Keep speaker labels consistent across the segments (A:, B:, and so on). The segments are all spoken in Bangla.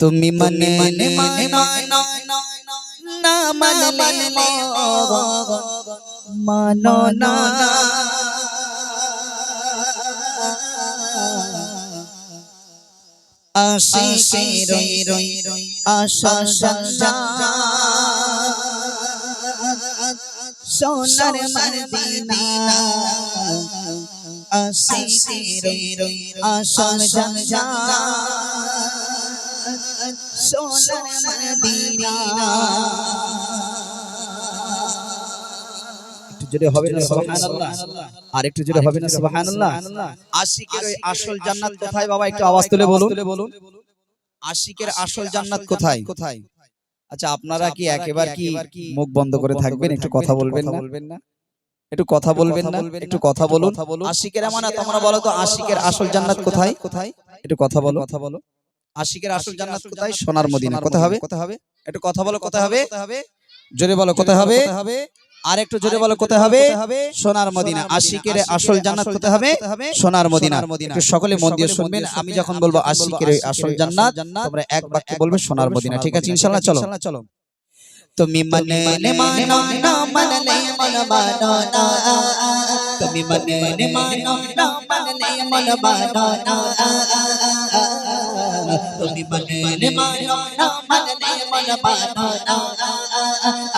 A: তুমি মনে মনে মানো না মানলে মানো না। আশিকের আশা সঞ্জা সোনার মদিনা। আশিকের আশা সঞ্জা সোনার মদিনা জোরে হবে না সুবহানাল্লাহ। আর একটু জোরে হবে না সুবহানাল্লাহ। আশিকের ওই আসল জান্নাত কোথায় বাবা একটু আওয়াজ তুলে বলুন। আশিকের আসল জান্নাত কোথায়? কোথায়? আচ্ছা আপনারা কি একেবার কি মুখ বন্ধ করে থাকবেন? একটু কথা বলবেন না? একটু কথা বলবেন না? একটু কথা বলুন। আশিকের মানে তোমরা বলো তো আশিকের আসল জান্নাত কোথায়? কোথায়? একটু কথা বলো কথা বলো আশিকের আসল জান্নাত কোথায় সোনার মদিনা কোথায় হবে কোথায় হবে একটু কথা বলো কোথায় হবে জোরে বলো কোথায় হবে হবে আর একটু জোরে বলো কোথায় হবে সোনার মদিনা আশিকের আসল জান্নাত কোথায় হবে সোনার মদিনা একটু সকলে মন দিয়ে শুনবেন আমি যখন বলব আশিকের আসল জান্নাত তোমরা এক বাক্যে বলবে সোনার মদিনা ঠিক আছে ইনশাআল্লাহ চলো চলো তুমি মনে মানো না মানলে মন মানো না তুমি মনে মানো না মানলে মন মানো না তুমি মনে মানো না মানলে মন মানো না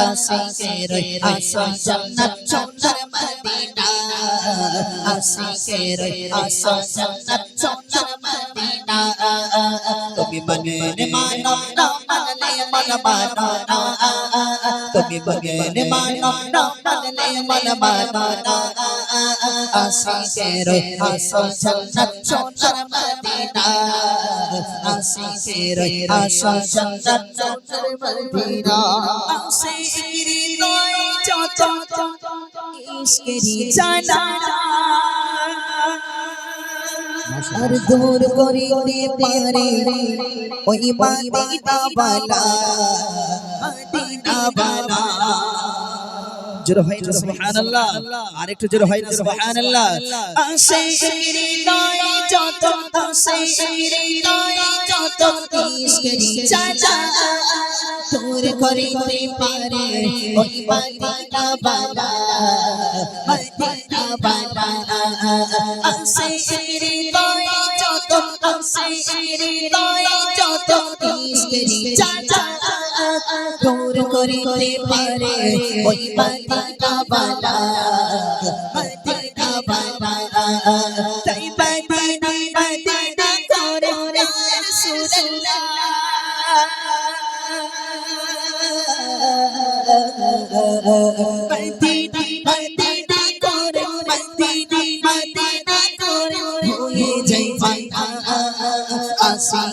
A: আশিকের আসল জান্নাত সোনার মদিনা আশিকের আসল জান্নাত সোনার মদিনা তুমি মনে মানো না মানলে মন মানো না তুমি মনে? মানো না। আর দূর করিতে পারে ওই মাদিনা বালা মাদিনা বালা জোর হয় না সুবহানাল্লাহ। আর একটু জোর হয় না সুবহানাল্লাহ। আশিকের নয় যত আশিকের নয় যত ইশকেরি জানা দূর করিতে পারে ওই মাদিনা বালা মাদিনা বালা যত নয় যত ইশকেরি জানা দূর করিতে পারে, ওই মাদিনা বালা মাদিনা বালা। তাই মাদিনা মাদিনা করে রাসূলুল্লাহ মদিনা মদিনা করে মদিনা মদিনা করে, হয়ে যাই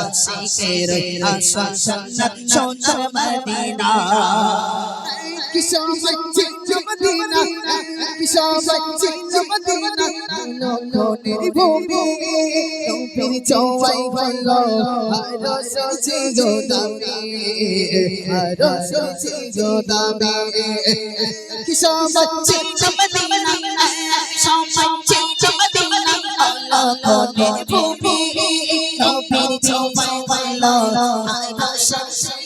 A: আশিকের আসল জান্নাত সোনার মদিনা আশিকের আসল জান্নাত সোনার মদিনা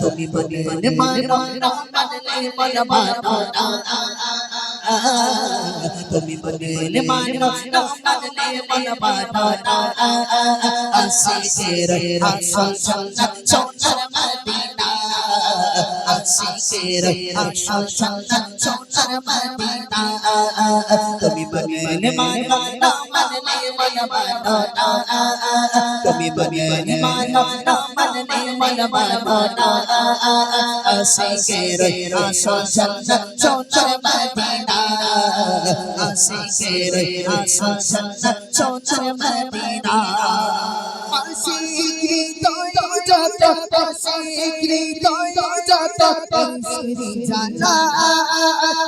A: তুমি মনে মনে মানে মানে মানো মানলে মন মানা তুমি মানে মানো মানলে মন মানা আশিকের আশা জান্নাত চঞ্চল মদিনা আশিকের আশা জান্নাত চঞ্চল মদিনা তুমি মানে মানো মানলে মন মানা তুমি মানে মানো মানলে মন মানা মদিনা আশিকি তোয় যত তোয় যত আশিকি জানা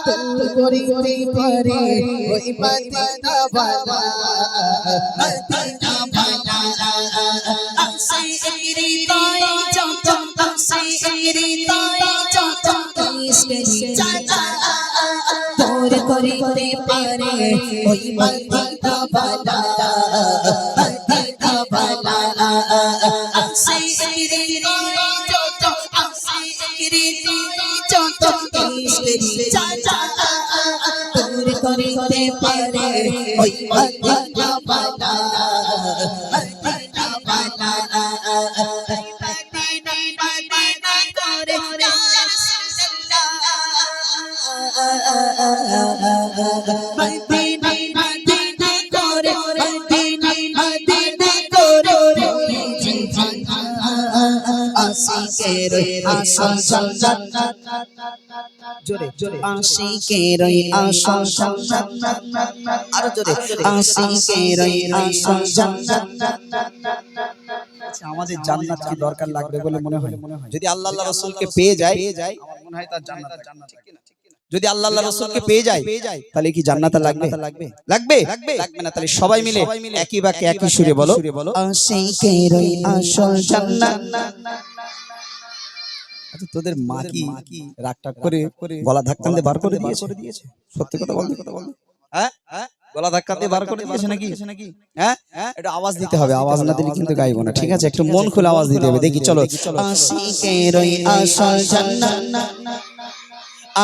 A: তুই করিতে পারে, ওই মদিনা বালা মদিনা বালা আশিকি তোয় যত আশিকি তোয় যত আশিকি জানা তোর করিতে পারে ওই মদিনা বালা। আশিকি যত আশিকি জানা তোর করিতে পারে। ওই মদিনা বালা মদিনা বালা মদিনা আশা জান্নাত
B: জোরে জোরে।
A: আশিকের আশা জান্নাত
B: আরও জোরে।
A: আশিকের আশা জান্নাত
B: আমাদের জান্নাত কি দরকার লাগবে বলে মনে হয়? যদি আল্লাহ আল্লাহ রসুলকে পেয়ে যায় আমার মনে হয় তার জান্নাত লাগবে। যদি আল্লাহ আল্লাহ রসুলকে পেয়ে যায় তাহলে কি জান্নাত লাগবে? লাগবে? লাগবে? লাগবে। না তাহলে সবাই মিলে একই বাক্যে একই সুরে বলো। বলো।
A: আশিকের আসল জান্নাত।
B: আচ্ছা তোদের মা কি রাগ টাগ করে গলা ধাক্কা দিয়ে বার করে দিয়েছে? সত্যি কথা বলতে কথা বলতে। হ্যাঁ? হ্যাঁ? গলা ধাক্কা দিয়ে বার করে দিয়েছে নাকি? নাকি? হ্যাঁ? একটু আওয়াজ দিতে হবে আওয়াজ না দিলে কিন্তু গাইবো না ঠিক আছে? একটু মন খুলে আওয়াজ দিতে হবে দেখি চলো।
A: আশিকের আসল জান্নাত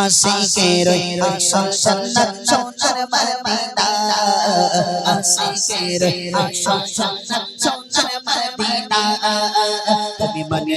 A: আশিকের আসল জান্নাত চোনার মদিনা আশিকের আসল জান্নাত